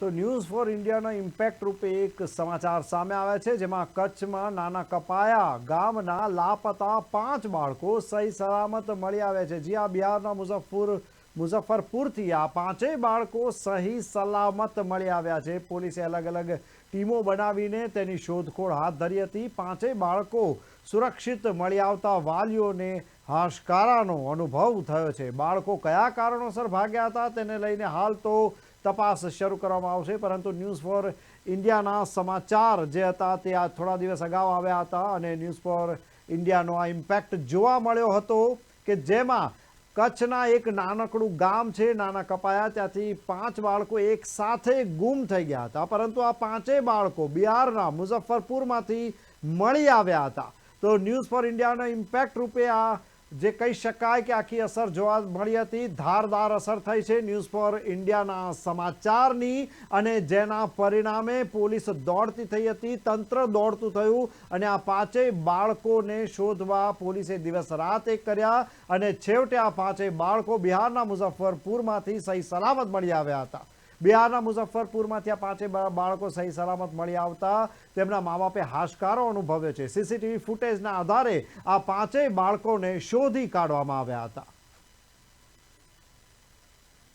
તો news for ઇન્ડિયાના impact રૂપે એક સમાચાર સામે આવે છે, જેમાં કચ્છમાં નાના કપાયા ગામના લાપતા પાંચ બાળકો સહી સલામત મળી આવ્યા છે. જી આ બિહારના મુઝફ્ફર, મુઝફ્ફરપુરથી આ પાંચેય બાળકો સહી સલામત મળી આવ્યા છે. પોલીસે અલગ અલગ ટીમો બનાવીને તેની શોધખોળ હાથ ધરી હતી. પાંચેય બાળકો સુરક્ષિત મળી આવતા વાલીઓને હાશકારાનો અનુભવ થયો છે. બાળકો કયા કારણોસર ભાગ્યા હતા તેને લઈને હાલ તો તપાસ શરૂ કરવામાં આવશે, પરંતુ ન્યૂઝ ફોર ઇન્ડિયાના સમાચાર જે હતા તે આ થોડા દિવસ અગાઉ આવ્યા હતા અને ન્યૂઝ ફોર ઇન્ડિયાનો આ ઇમ્પેક્ટ જોવા મળ્યો હતો કે જેમાં કચ્છના એક નાનકડું ગામ છે, નાના કપાયા, ત્યાંથી પાંચ બાળકો એક સાથે ગુમ થઈ ગયા હતા, પરંતુ આ પાંચેય બાળકો બિહારના મુઝફ્ફરપુરમાંથી મળી આવ્યા હતા. તો ન્યૂઝ ફોર ઇન્ડિયાના ઇમ્પેક્ટ રૂપે આ જે કહી શકાય કે આખી અસર જોવા મળી હતી. ધારદાર અસર થઈ છે ન્યૂઝ ફોર ઇન્ડિયાના સમાચારની અને જેના પરિણામે પોલીસ દોડતી થઈ હતી, તંત્ર દોડતું થયું અને આ પાંચેય બાળકોને શોધવા પોલીસે દિવસ રાત એક કર્યા અને છેવટે આ પાંચેય બાળકો બિહારના મુઝફ્ફરપુરમાંથી સહી સલામત મળી આવ્યા હતા. બિહારના મુઝફ્ફરપુરમાં ત્યાં પાંચેય બા- બાળકો સહી સલામત મળી આવતા તેમના મા બાપે હાશકારો અનુભવ્યો છે. સીસીટીવી ફૂટેજના આધારે આ પાંચેય બાળકોને શોધી કાઢવામાં આવ્યા હતા.